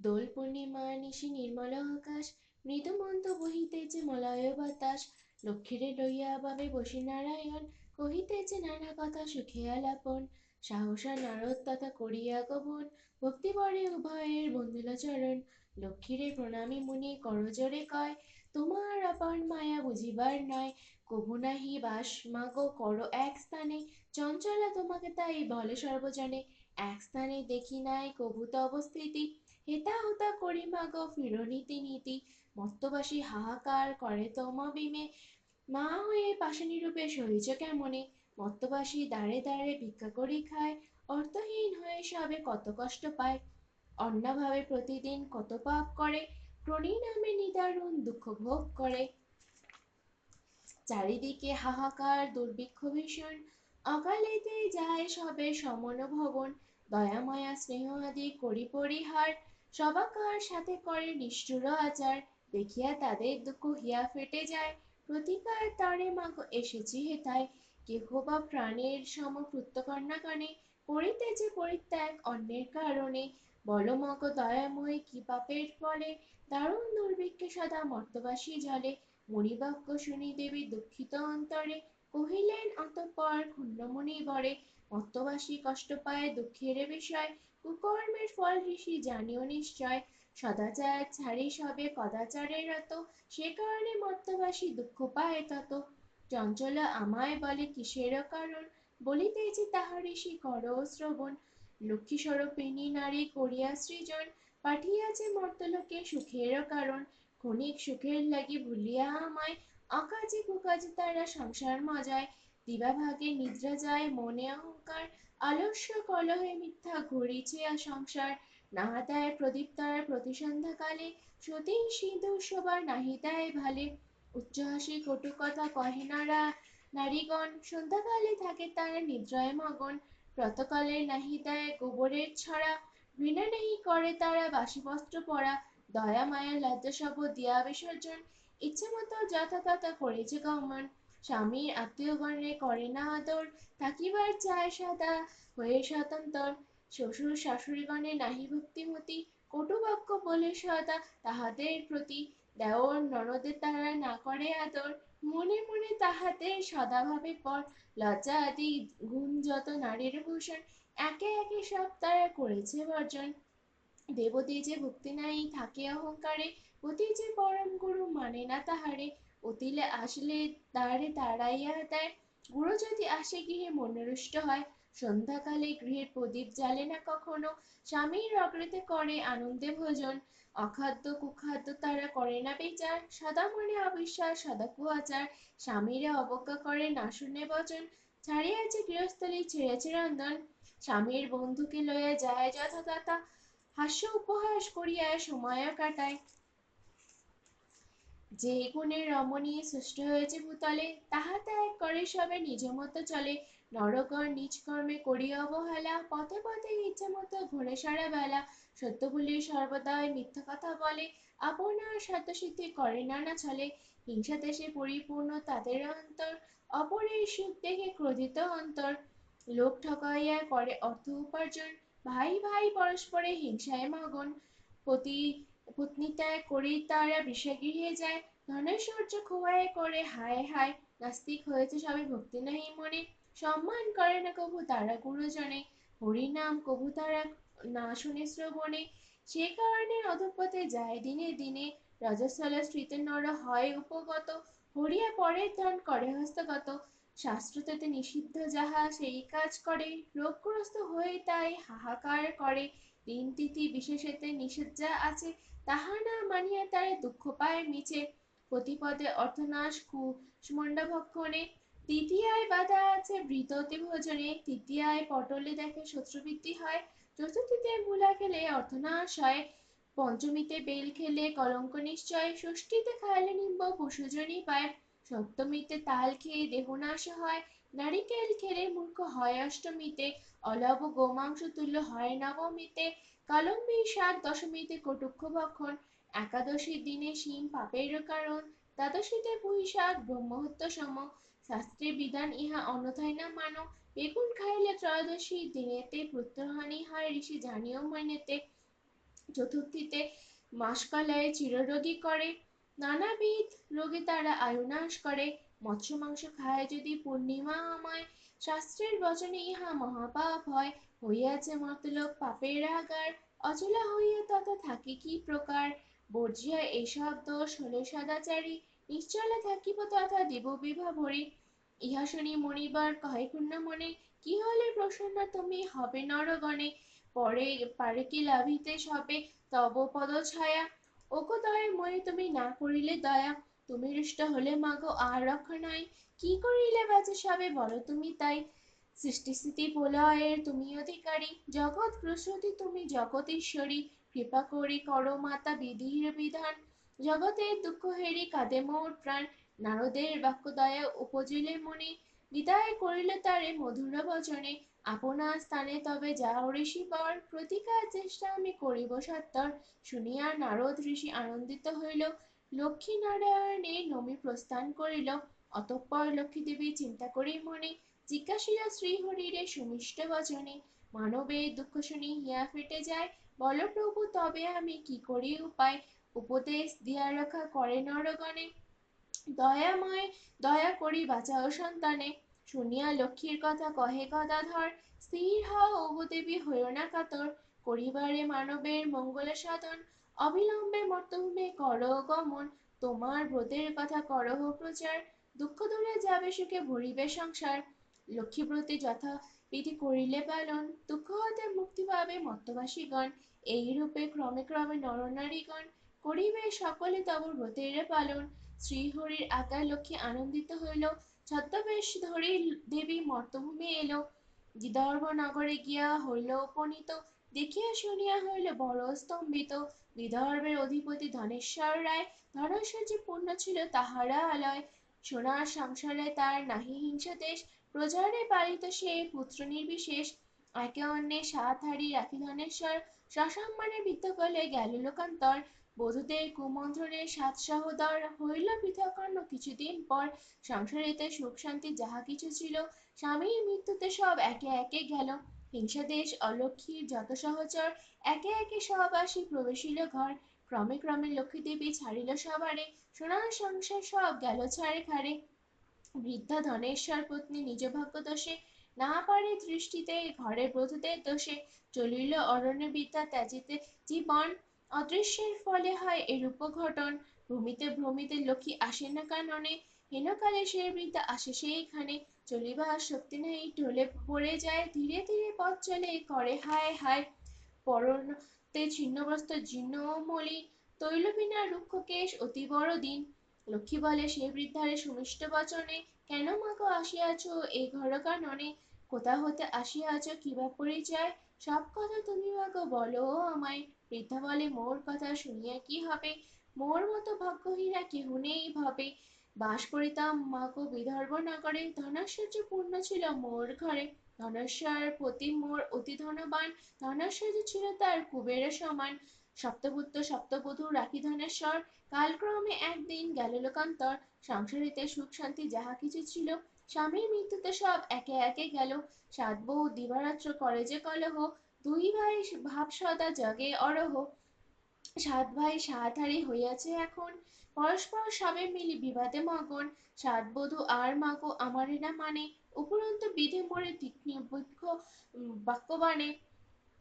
দোল পূর্ণিমা নিশি নির্মল আকাশ মৃদুমন্ত বহিতেছে মলয় বাতাস। লক্ষ্মীরে লইয়া বাবে বসি নারায়ণ কহিতেছে নানা কথা সুখে আলাপন। সাহসা নারদ তথা করিয়া গোপন ভক্তিবরে উভয়ের বন্দিল চরণ। লক্ষ্মীরে প্রণামী মুনি করজোরে কয়, তোমার অপার মায়া বুঝিবার নয়। কভু নাহি বাস মাগো, করো এক স্থানে। চঞ্চলা তোমাকে তাই বলে সর্বজনে। এক স্থানে দেখি নাই কভু তব স্থিতি হেতা হুতা করি মাগো ফিরো নীতি। নীতি মত্তবাসী হাহাকার করে তোমা বিমে মা হয়ে পাশানি রূপে সহিছ কেমনে? মত্তবাসী দাঁড়ে দাঁড়ে ভিক্ষা করি খায়। অর্থহীন হয়ে সবে কত কষ্ট পায়। অন্যভাবে প্রতিদিন কত পাপ করে। প্রণী নামে নিদারুণ দুঃখ ভোগ করে। চারিদিকে হাহাকার, দুর্ভিক্ষ ভীষণ। অকালেতে যায় সবে সমন ভবন দয়াময়া স্নেহ আদি করি পরিহার। সবাকার সাথে করে নিষ্ঠুর আচার, দেখিয়া তাদের দুঃখ হিয়া ফেটে যায়। প্রতিকার তারে মাগো এসেছি হেতায় কেহ বা প্রাণের সম কৃত্যকর্ণা কানে করিতেছে পরিত্যাগ অন্যের কারণে, বল মগ দয়াময় কি পাপের ফলে? দারুণ দুর্ভিক্ষে সদা মর্তবাসী জলে মণিবাক্য শুনি দেবী দুঃখিত অন্তরে, কহিলেন অতঃপর ক্ষুণ্ণমণি বরে মর্তবাসী কষ্ট পায় দুঃখের বিষয়। কুকর্মের ফল ঋষি জানিও নিশ্চয়, সদাচার ছাড়ি সবে কদাচারে রত সে কারণে মর্তবাসী দুঃখ পায় তত। চঞ্চলা আমায় বলে, কিসের কারণ? বলিতেছি তাহা ঋষি কর শ্রবণ। লক্ষ্মী স্বরূপিণী নারী করিয়া সৃজন, পাঠিয়াছে মর্তলোকে সুখের কারণ। ক্ষণিক সুখের লাগি ভুলিয়া আমায়, অকাজে কুকাজে তারা সংসার মজায়। দিবাভাগে নিদ্রা যায়, মনে অহংকার আলস্য কলহে মিথ্যা ঘুরিছে সংসার। নাহা দেয় প্রদীপ তারা প্রতি সন্ধ্যাকালে সতী সিঁদুর সবার নাহি দেয় ভালে। উচ্চহাসী কটু কথা কহে নারা, নারীগণ। সন্ধ্যাকালে থাকে তারা নিদ্রায় মগন। প্রাতকালে নাহি দেয় গোবরের ছড়া। ঘৃণা নেই করে তারা বাসি বস্ত্র পরা। দয়া, মায়া, লজ্জা সব দিয়া বিসর্জন। ইচ্ছে মতো যথাতথা করেছে গমন। স্বামীর আত্মীয়গণে করে না আদর, থাকিবার চায় সদা হয়ে স্বতন্ত্র। শ্বশুর শাশুড়িগণে নাহি ভক্তিমতী কটু বাক্য বলে সদা তাহাদের প্রতি। দেওর ননদের তারা না করে আদর, মনে মনে তাহাদের সদাভাবে পর। লজ্জা আদি গুণ যত নারীর ভূষণ একে একে সব তারা করেছে বর্জন। দেবতী যে ভক্তি নাই, থাকে অহংকারে, অতি যে পরম গুরু মানে না তাহারে। অতিলে আসলে তারে তাড়াইয়া দেয়। গুরু যদি আসে গৃহে মনোরুষ্ট হয়, সন্ধ্যাকালে গৃহের প্রদীপ জ্বালে না কখনো? স্বামীর অগ্রতে করে আনন্দে ভোজন। অখাদ্য কুখাদ্য তারা করে না বিচার। সদা মনে অবিশ্বাস, সদা কুয়াচার। স্বামীরা অবজ্ঞা করে না শুনে বচন। ছাড়িয়াছে গৃহস্থলী, ছেড়েছে রন্ধন। স্বামীর বন্ধুকে লইয়া যায় যথাতথা হাস্য উপহাস করিয়া সময় কাটায়। যে গুণে রমণী সৃষ্ট হয়েছে ভূতলে তাহা ত্যাগ করে সবে নিজ মতো চলে। নরকর নিজ কর্মে করি অবহেলা, পথে পথে ইচ্ছা মতো ঘুরে সারা বেলা। সত্য বলে সর্বদাই মিথ্যা কথা বলে, আপনার স্বার্থসিদ্ধি করে নানা ছলে হিংসা দেশে পরিপূর্ণ, তাদের অন্তর, অপরের সুখ দেখে ক্রোধিত অন্তর। লোক ঠকাইয়া করে অর্থ উপার্জন, ভাই ভাই পরস্পরে হিংসায় মগন। পতি পত্নী ত্যাগ করে তারা বিষগৃহে যায়। ধনৈশ্বর্য খোয়ায় করে, হায় হায়, নাস্তিক হয়েছে সবে ভক্তি নাহি মনে। সম্মান করে না কভু তারা গুরুজনে হরিনাম কভু তারা না শুনে শ্রবণে। সে কারণে অধপথে যায় দিনে দিনে, রজস্থলে স্মৃতি নর হয় উপগত। হরিয়া পরের ধন করে হস্তগত শাস্ত্রতে নিষিদ্ধ যাহা সেই কাজ করে। রোগগ্রস্ত হয়ে তাই হাহাকার করে। দিন তিথি বিশেষেতে নিষেধ আছে, তাহা না মানিয়া তারে দুঃখ পায় মিছে প্রতিপদে অর্থনাশ কুষ্মণ্ডা ভক্ষণে তৃতীয়ায় বাধা আছে বৃততি ভোজনে, তৃতীয়ায় পটলে দেখে শত্রুবৃত্তি হয়। চতুর্থীতে মূলা খেলে অর্থনাশ হয়। পঞ্চমীতে বেল খেলে কলঙ্ক নিশ্চয়, ষষ্ঠীতে খাইলে নিম্ব পশুজনই পায়। সপ্তমীতে তাল খেয়ে দেহনাশ হয়। নারিকেল খেলে মূর্খ হয় অষ্টমীতে, অলব গোমাংস তুল্য হয় নবমীতে, কলম্বী শাক দশমীতে কটুক্ষ ভক্ষণ একাদশীর দিনে শিম পাপের কারণ, দ্বাদশীতে পুঁই শাক ব্রহ্মহত্য সম শাস্ত্রের বিধান ইহা অন্যথায় না মানো, বেগুন খাইলে ত্রয়োদশী দিনেতে পুত্রহানি হয় ঋষি জানিও মানেতে, চতুর্থীতে মাসকলায় চিররোগী করে, নানাবিধ রোগে তারা আয়ুনাশ করে মৎস্য মাংস খায় যদি পূর্ণিমা আমায়। শাস্ত্রের বচনে ইহা মহাপাপ হয়। হইয়াছে মতলব পাপের আগার। অচলা হইয়া তথা থাকে কি প্রকার? বর্জিয়া এসব দোষ হলে সদাচারী। নিশ্চলে থাকিব তথা দিব বিভা ভরি। ইহা শুনি মণিবার কহে পূর্ণ মনে কি হলে প্রসন্ন তুমি হবে নরগণে? পরে, পারে কি লাভিতে সবে তব পদ ছায়া ওগো দয়ে মই তুমি না করিলে দয়া। তুমি রুষ্ট হলে মাগো, আর রক্ষা নাই। কি করিলে বাঁচে সবে বলো তুমি তাই। সৃষ্টি স্থিতি প্রলয়ের তুমি অধিকারী। জগৎ প্রসূতি তুমি জগৎ ঈশ্বরী। কৃপা করি করো মাতা বিধির বিধান। জগতের দুঃখ হেরি কাঁদে মোর প্রাণ। নারদের বাক্য দয়া উপজিলে মনে। বিদায় করিলে তারে মধুর বচনে আপনা স্থানে তবে যাও ঋষি বর। প্রতিকার চেষ্টা আমি করিব সত্তর। শুনিয়া নারদ ঋষি আনন্দিত হইল। লক্ষ্মী নারায়ণে নমি প্রস্থান করিল। অতঃপর লক্ষ্মী দেবী চিন্তা করি মনে জিজ্ঞাসিলা শ্রীহরিরে সুমিষ্ট বচনে মানবের দুঃখ শুনি হিয়া ফেটে যায়। বল প্রভু, তবে আমি কি করি উপায়? উপদেশ দিয়া রক্ষা করে নরগণে। দয়াময়, দয়া করি বাঁচাও সন্তানে। শুনিয়া লক্ষ্মীর কথা কহে গদাধর, স্থির হও ওগো দেবী হইও না কাতর। করিবারে মানবের মঙ্গল সাধন। অবিলম্বে মর্তভূমে কর গমন, তোমার ব্রতের কথা করহ প্রচার, দুঃখ দূরে যাবে, সুখে ভরিবে সংসার। লক্ষ্মীব্রতে যথা বিধি করিলে পালন, দুঃখ হতে মুক্তি পাবে মত্তবাসীগণ। এই রূপে ক্রমে ক্রমে নরনারীগণ করিবে সকলে তব ব্রতের পালন। শ্রীহরির আকার লক্ষ্মী আনন্দিত হইল, ছদ্মবেশ ধরি দেবী মর্তভূমি এলো। বিদর্ভ নগরে গিয়া হইল উপনীত দেখিয়া শুনিয়া হইল বড় স্তম্ভিত বিদর্ভের অধিপতি ধনেশ্বর রায়। ধনেশ্বর যে পূর্ণ ছিল তাহারা আলয়। সোনার সংসারে তার নাহি হিংসা দেশ। প্রজারে পালিত সে পুত্র নির্বিশেষ। একে অন্যে সাত হারি রাখি ধনেশ্বর। সসম্মানে বিদ্যকলে গেল লোকান্তর। বধূদের কুমন্ত্রণে সাত সহোদর হইল পৃথকর্ণ কিছুদিন পর। সংসারেতে সুখ শান্তি যাহা কিছু ছিল, স্বামীর মৃত্যুতে সব একে একে গেল। হিংসাদেশ অলক্ষীর যত সহচর একে একে সব আসি প্রবেশিল ঘর। ক্রমে ক্রমে লক্ষ্মী দেবী ছাড়িল সবারে, সোনার সংসার সব গেল ছাড়ে খারে বৃদ্ধা ধনেশ্বর পত্নী নিজ ভাগ্য দোষে না পারে দৃষ্টিতে ঘরের বধূদের দোষে। চলিল অরণ্য বিদ্যা ত্যাজিতে জীবন, অদৃশ্যের ফলে হয় এরূপ ঘটন। ভূমিতে ভ্রমিতে লক্ষ্মী আসে না কাননে। হেনকালে সে বৃদ্ধা আসে সেইখানে। চলিবার শক্তি নেই, ঢলে পড়ে যায়, ধীরে ধীরে পথ চলে, করে হায় হায়। ছিন্নবস্ত্র, জীর্ণ মলিন তৈলবিনা রুক্ষ কেশ অতি বড় দিন। লক্ষ্মী বলে, সে বৃদ্ধারে সুমিষ্ট বচনে, কেন মাগো আসিয়াছ? এ ঘর কাননে, কোথা হতে আসিয়াছ? কিবা পরিচয়? সব কথা তুমি মাগো বলো আমায়। বৃদ্ধা বলে, মোর কথা শুনিয়া কি হবে? মোর মতো ভাগ্যহীনা কেহ নেই ভাবে। বাস করিতাম মাগো বিদর্ভ নগরে। ধনৈশ্বর্য পূর্ণ ছিল মোর ঘরে। ধনেশ্বর পতি মোর অতি ধনবান। ধনৈশ্বর্য ছিল তার কুবের সমান। সপ্তপুত্র, সপ্তবধূ রাখি ধনেশ্বর। কালক্রমে একদিন গেল লোকান্তর। সংসারিতে সুখ শান্তি যাহা কিছু ছিল, স্বামীর মৃত্যুতে সব একে একে গেল। সাত বউ দিবারাত্র করে যে কলহ। দুই ভাই ভাব সদা জগে অরহ। সাত ভাই সাত হারি হইয়াছে এখন। পরস্পর সবে মিলি বিবাদে মগন। সাত বধূ আর মাগো আমারে না মানে। উপরন্তু বিধে মোরে তীক্ষ্ণ বৃক্ষ বাক্যবাণে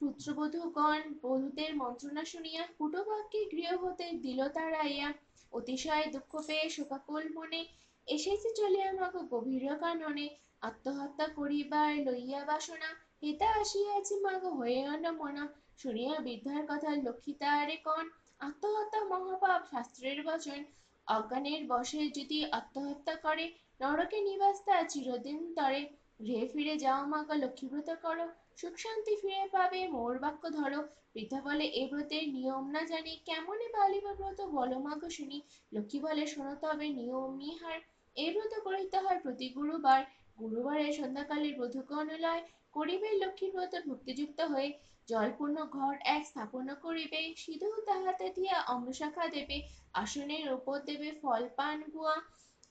পুত্রবধূগণ বধূদের মন্ত্রণা শুনিয়া কুটো বাক্যে গৃহ হতে দিল তাড়াইয়া। অতিশয় দুঃখ পেয়ে শোকাকুল মনে এসেছে চলিয়া মাগো গভীর কাননে। আত্মহত্যা করিবার লইয়া বাসনা, হেতা আসিয়াছি মাগো হয়ে অনমনা শুনিয়া বৃদ্ধার কথা লক্ষ্মী তারে কন, আত্মহত্যা মহাপাপ শাস্ত্রের বচন। অজ্ঞানের বশে যদি আত্মহত্যা করে, নরকে নিবাস তা চিরদিন তরে। গৃহে ফিরে যাও মাগো লক্ষ্মীব্রত করো, সুখ শান্তি ফিরে পাবে মোর বাক্য ধরো। বৃদ্ধা বলে, এ ব্রতের নিয়ম না জানি, কেমনে পালিব ব্রত? বলো মাগো শুনি। লক্ষ্মী বলে, শোনো তবে, নিয়ম নিহার। এই ব্রত করিতে হয় প্রতি গুরুবার। গুরুবারে সন্ধ্যাকালে বধূগণলয় করিবে লক্ষ্মীর ব্রত ভক্তিযুক্ত হয়ে। জলপূর্ণ ঘর এক স্থাপন করিবে, সিধু তাহাতে দিয়া অম্লশাখা দেবে, আসনের উপর দেবে ফল পান গুয়া,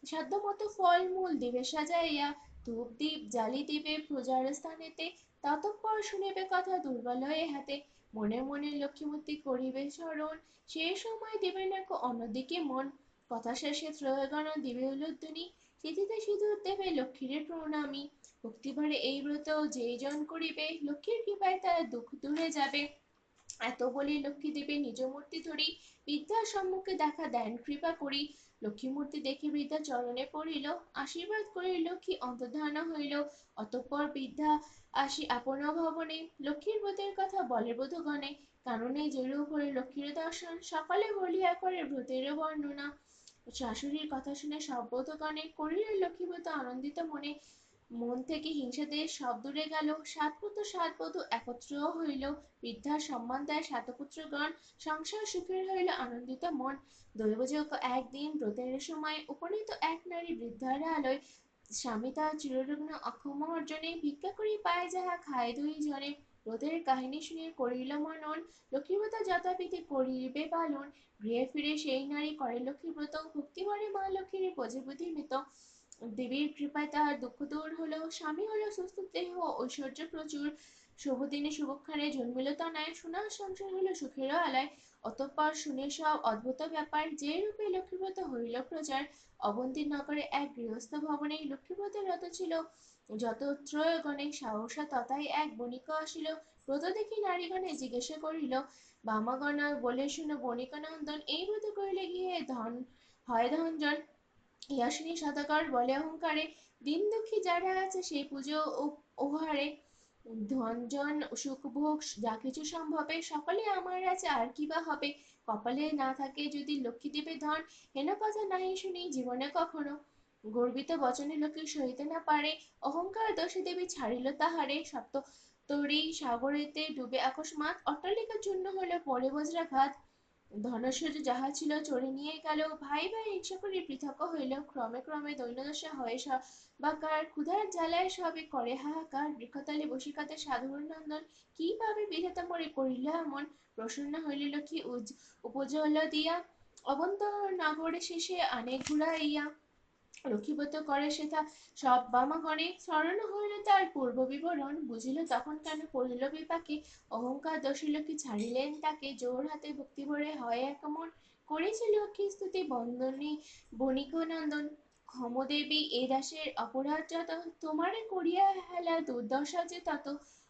সাধ্যমতো ফল মূল দেবে সাজাইয়া, ধূপ দ্বীপ জ্বালি দিবে প্রজার স্থানেতে ততঃপর শুনিবে কথা দুর্বল হয়ে হাতে, মনে মনে লক্ষ্মীমূর্তি করিবে স্মরণ সে সময় দিবে না অন্যদিকে মন, কথা শেষে ত্রয়োগণ দিবে উলুধ্বনি সিঁথিতে সিঁদুর দেবে লক্ষ্মীর প্রণামী ভক্তিভরে এই ব্রত যেই জন করিবে, লক্ষ্মীর কৃপায় তার দুঃখ দূরে যাবে। এত বলি লক্ষ্মী দেবী নিজ মূর্তি ধরি, বিদ্যার সম্মুখে দেখা দেন কৃপা করি। লক্ষ্মী মূর্তি দেখে বৃদ্ধা চরণে পড়িল, আশীর্বাদ করিল, লক্ষ্মী অন্তর্ধান হইল। অতঃপর বৃদ্ধা আসি আপন ভবনে। লক্ষ্মীর ব্রতের কথা বলে বধূগণে, কারণে জড়িয়ে পড়ে লক্ষ্মীর দর্শন, সকালে বলিয়া করে ব্রতের বর্ণনা। শাশুড়ির কথা শুনে সব বধূগণে করিল লক্ষ্মীব্রত আনন্দিত মনে। মন থেকে হিংসাদের সব দূরে গেল। সাত পুত্র, সাত বধূ একত্র হইল। বৃদ্ধার সম্মান দেয় সাতপুত্রগণ সংসার সুখের হইল আনন্দিত মন। দৈবযোগ একদিন ব্রতের সময় উপনীত এক নারী বৃদ্ধার আলোয় স্বামী তার চিররুগ্ন অক্ষম অর্জনে ভিক্ষা করি পায় যাহা খায় দুই জনে ব্রতের কাহিনী শুনিয়ে করিল মনন, লক্ষ্মীব্রত যথাবিধি করিবে পালন গৃহে ফিরে সেই নারী করে লক্ষ্মীব্রত, ভক্তিভরে মা লক্ষ্মীর বুদ্ধি মৃত। দেবীর কৃপায় তাহার দুঃখ দূর হলো স্বামী হলো সুস্থ দেহ ঐশ্বর্য প্রচুর। শুভ দিনে শুভক্ষণে জন্মিল তনায়, সোনার সংসার হলো সুখের আলায়। অতঃপর শুনে সব অদ্ভুত ব্যাপার যে রূপে লক্ষ্মীব্রত হইল প্রচার। অবন্তীর নগরে এক গৃহস্থ ভবনে লক্ষ্মীব্রতের রত ছিল। যত ত্রয়গণে সাহসা তথায় এক বণিক আসিল। ব্রত দেখি নারীগণে জিজ্ঞাসা করিল, বামাগণা, বলে শুনো বণিকানন্দন, এই ব্রত করিলে গিয়ে ধন, হয় ধনজন ইহা শুনি বলে অহংকারে দিন দুঃখী যারা আছে সেই পুজো উপহারে। ধনজন সুখভোগ যা কিছু সম্ভবে সকলে আমার আছে, আর কি বা হবে? কপালে না থাকে যদি লক্ষ্মী দেবে ধন, হেন কথা নাই শুনি জীবনে কখনো। গর্বিত বচনে লক্ষ্মী সহিতে না পারে, অহংকার দোষে দেবী ছাড়িল তাহারে। সপ্ত তরি সাগরেতে ডুবে আকস্মাৎ অট্টালিকা চূর্ণ হলো পরে বজ্রাঘাত। ধনৈশ্বর্য যাহা ছিল চড়ে নিয়ে গেল, ভাই ভাই ইচ্ছা করে পৃথক হইল। ক্রমে ক্রমে দৈন্যদশা হয় বাকার ক্ষুধার জ্বালায় সবে করে হাহাকার, বৃক্ষতলে বসিকাতে সাধুর নন্দন কি ভাবে বিধাতা মরে করিল এমন প্রসন্ন হইল উজ উপজল দিয়া? অবন্ত নগরে শেষে আনে ঘুরাইয়া লক্ষ্মীব্রত করে সেথা সব বামাগণে স্মরণ হইল তার পূর্ব বিবরণ। বুঝিল তখন কেন পড়িল বিপাকে, অহংকার দোষী লক্ষ্মী ছাড়িলেন তাকে, জোর হাতে ভক্তি ভরে হয় একমন করেছে লক্ষ্মী স্তুতি বন্দনী, বণিক নন্দন ক্ষমদেবী এ দাসের অপরাধ যত, তোমারে করিয়া হেলা দুর্দশা যে তত।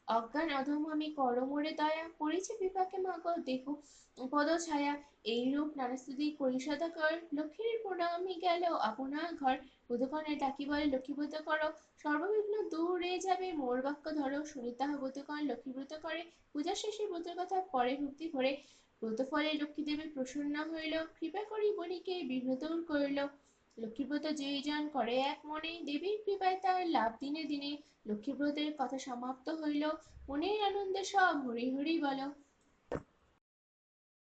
অজ্ঞান অধম আমি কর মোরে দয়া পড়েছে বিপাকে মাগ দেখো পদ ছায়া, এইরূপ নানাস্তুতি করি সদাকর লক্ষ্মীর প্রণামী গেল আপনার ঘর। বুধগণে ডাকি বলে লক্ষ্মীব্রত করো। সর্ববিঘ্ন দূরে যাবে মোর বাক্য ধরো। তাহা বুধগণ লক্ষ্মীব্রত করে। পূজা শেষে ব্রতের কথা পরে ভক্তি ভরে। ব্রত ফলে লক্ষ্মী দেবী প্রসন্ন হইল। কৃপা করি বণিকে বিঘ্ন করিল। লক্ষ্মীব্রত যেই যান করে এক মনে দেবীর কৃপায় তার লাভ দিনে দিনে। লক্ষ্মীব্রতের কথা সমাপ্ত হইল। মনের আনন্দে সব হরি হরি বলো।